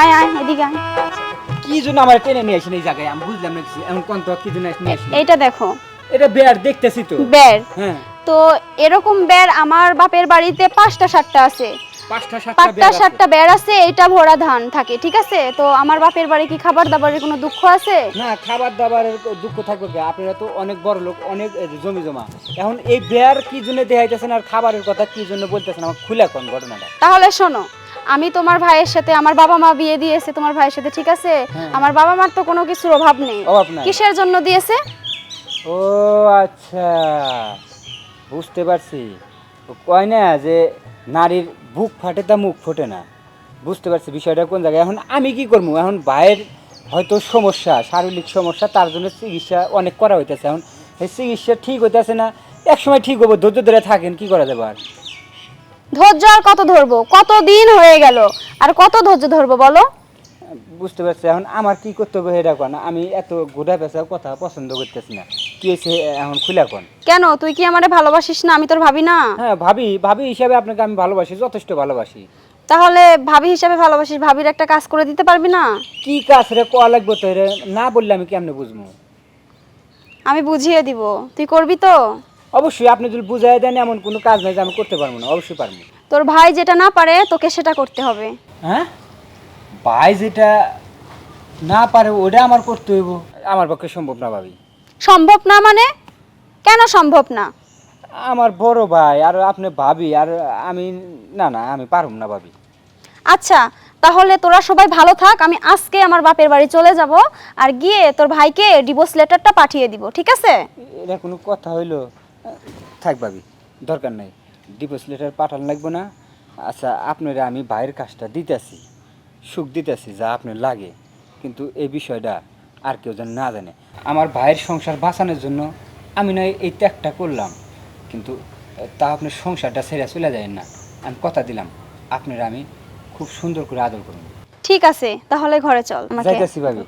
আয় আয় এদিকে আয়। কি জন্য আমার টেনে নিয়ে আসেন এই জায়গায়? আমি বুঝলাম না কিছু। এমন কোন তো কি জন্য নিয়ে আসেন এইটা দেখো। এটা বেয়ার দেখতেছি তো। বেয়ার হ্যাঁ। তো এরকম বেয়ার আমার বাপের বাড়িতে পাঁচটা সাতটা আছে। পাঁচটা সাতটা পাঁচটা আছে। সাতটা বের আছে এইটা ভরা ধান থাকে ঠিক আছে? তো আমার বাপের বাড়ি কি খাবার দাবারের কোনো দুঃখ আছে? না খাবার দাবারের দুঃখ থাকবে কি? আপনারা তো অনেক বড় লোক অনেক জমি জমা। এখন এই বেয়ার কি জন্য দেখাইতেছেন আর খাবারের কথা কি জন্য বলতেছেন? আমার খুলে কোন ঘটনাটা? তাহলে শোনো আমি তোমার ভাইয়ের সাথে আমার বাবা মা বিয়ে দিয়েছে তোমার ভাইয়ের সাথে ঠিক আছে? হ্যাঁ। আমার বাবা মার তো কোনো কিছুর অভাব নেই। অভাব কিসের জন্য দিয়েছে? ও আচ্ছা। বুঝতে পারছি। কয় না যে নারীর বুক ফাটে তা মুখ ফোটে না। বুঝতে পারছি বিষয়টা কোন জায়গায়। এখন আমি কি করব? এখন ভাইয়ের হয়তো সমস্যা শারীরিক সমস্যা তার জন্য চিকিৎসা অনেক করা হইতেছে এখন। এই চিকিৎসা ঠিক হইতেছে না এক সময় ঠিক হব ধৈর্য ধরে থাকেন কি করা যাবে আর? ধৈর্য আর কত ধরবো? কত দিন হয়ে গেল আর কত ধৈর্য ধরবো বলো? বুঝতে পারছি এখন আমার কি করতে হবে এটা কোন? আমি এত ঘোরা পেঁচা কথা পছন্দ করতেছি না। কি হয়েছে এখন খুলে কোন? কেন? তুই কি আমারে ভালোবাসিস না? আমি তোর ভাবি না? হ্যাঁ ভাবি ভাবি হিসাবে আপনাকে আমি ভালোবাসি যথেষ্ট ভালোবাসি। তাহলে ভাবি হিসাবে ভালোবাসিস ভাবির একটা কাজ করে দিতে পারবি না? কি কাজ রে কোয়া লাগবে তো রে না বললে আমি কেমনে বুঝব আমি বুঝিয়ে দিব। তুই করবি তো? অবশ্যই আপনি যদি বুঝাই দেন এমন কোনো কাজ নাই যে আমি করতে পারব না অবশ্যই পারব। তোর ভাই যেটা না পারে তোকে সেটা করতে হবে। হ্যাঁ? ভাই যেটা না পারে ওটা আমার করতে হইব। আমার পক্ষে সম্ভব না ভাবি। সম্ভব না মানে? কেন সম্ভব না? আমার বড় ভাই আর আপনি ভাবি আর আমি না না আমি পারুম না ভাবি। আচ্ছা তাহলে তোরা সবাই ভালো থাক আমি আজকে আমার বাপের বাড়ি চলে যাব আর গিয়ে তোর ভাইকে ডিভোর্স লেটারটা পাঠিয়ে দিব ঠিক আছে? এটা কোনো কথা হইল? থাক ভাবি দরকার নাই। ডিপোজ লেটার পাঠানো লাগবে না। আচ্ছা আপনারা আমি ভাইয়ের কাজটা দিতেছি সুখ দিতেছি যা আপনার লাগে। কিন্তু এই বিষয়টা আর কেউ যেন না জানে। আমার ভাইয়ের সংসার বাঁচানোর জন্য আমি নয় এই ত্যাগটা করলাম। কিন্তু তা আপনার সংসারটা ছেড়ে চলে যায় না। আমি কথা দিলাম আপনারা আমি খুব সুন্দর করে আদর করুন। ঠিক আছে তাহলে ঘরে চল যাইতেছি ভাবি।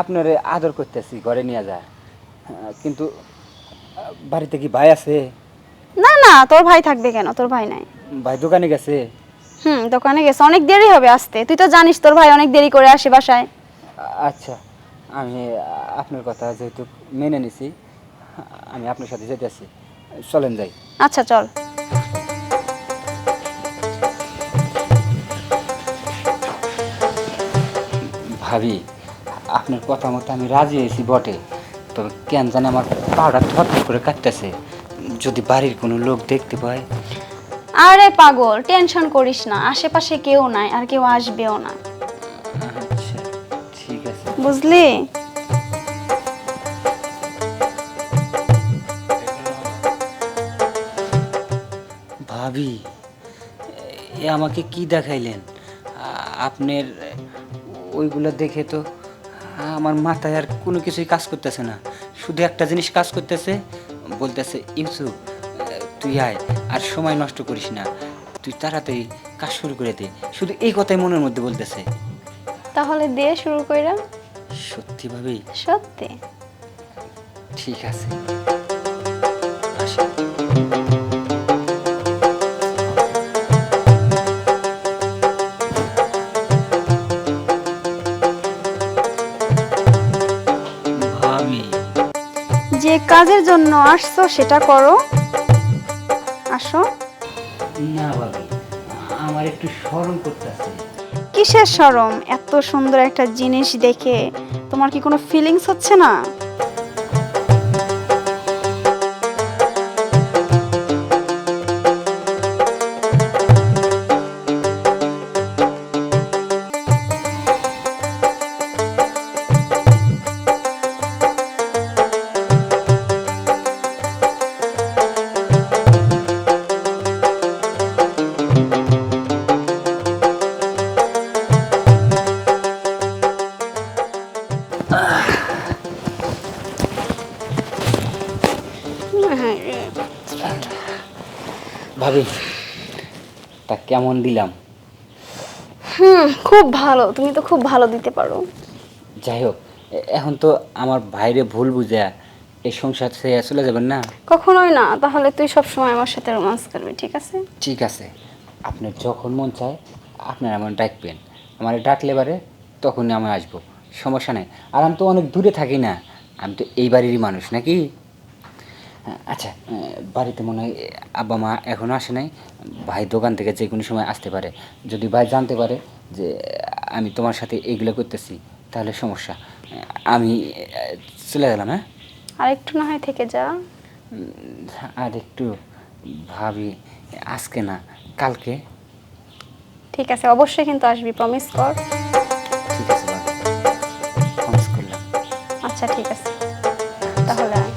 আপনার আদর করতেছি ঘরে নিয়ে যায় কিন্তু বাড়িতে কি ভাই আছে? না না তোর ভাই থাকবে কেন? তোর ভাই নাই। ভাই দোকানে গেছে? হুম দোকানে গেছে অনেক দেরি হবে আসতে। তুই তো জানিস তোর ভাই অনেক দেরি করে আসে বাসায়। আচ্ছা আমি আপনার কথা যেহেতু মেনে নিছি আমি আপনার সাথে যেতে যেতেছি চলেন যাই। আচ্ছা চল। ভাবি আপনার কথা মতো আমি রাজি হয়েছি বটে তবে কেন জানে আমার পাউডার থর করে কাটতেছে। যদি বাড়ির কোনো লোক দেখতে পায়। আরে পাগল টেনশন করিস না আশেপাশে কেউ নাই আর কেউ আসবেও না। আছে বুঝলি? ভাবি এ আমাকে কি দেখাইলেন? আপনার ওইগুলো দেখে তো আমার মাথায় আর কোনো কিছুই কাজ করতেছে না। শুধু একটা জিনিস কাজ করতেছে বলতেছে ইউসুফ তুই আয় আর সময় নষ্ট করিস না। তুই তাড়াতাড়ি কাজ শুরু করে দে। শুধু এই কথাই মনের মধ্যে বলতেছে। তাহলে দিয়ে শুরু কইরা? সত্যি ভাবি? সত্যি? ঠিক আছে। আসি। যে কাজের জন্য আসছো সেটা করো। আসো। না ভাবি আমার একটু স্মরণ করতেছে। কিসের শরম? এত সুন্দর একটা জিনিস দেখে তোমার কি কোনো ফিলিংস হচ্ছে না? ভাবি তা কেমন দিলাম? হুম খুব ভালো। তুমি তো খুব ভালো দিতে পারো। যাই হোক এখন তো আমার ভাইরে ভুল বুঝে এই সংসার ছেড়ে চলে যাবেন না? কখনোই না। তাহলে তুই সব সময় আমার সাথে রোমান্স করবি ঠিক আছে? ঠিক আছে। আপনি যখন মন চায় আপনার এমন ডাকবেন। আমার ডাকলে বারে তখনই আমি আসব। সমস্যা নেই। আর আমি তো অনেক দূরে থাকি না। আমি তো এই বাড়িরই মানুষ নাকি? আচ্ছা বাড়িতে মনে হয় আব্বা মা এখনও আসে নাই। ভাই দোকান থেকে যে কোনো সময় আসতে পারে। যদি ভাই জানতে পারে যে আমি তোমার সাথে এইগুলো করতেছি তাহলে সমস্যা। আমি চলে গেলাম হ্যাঁ? আর একটু না হয় থেকে যা আর একটু ভাবি আজকে না কালকে। ঠিক আছে অবশ্যই কিন্তু আসবি প্রমিস কর। ঠিক আছে প্রমিস করলাম। আচ্ছা ঠিক আছে। তাহলে।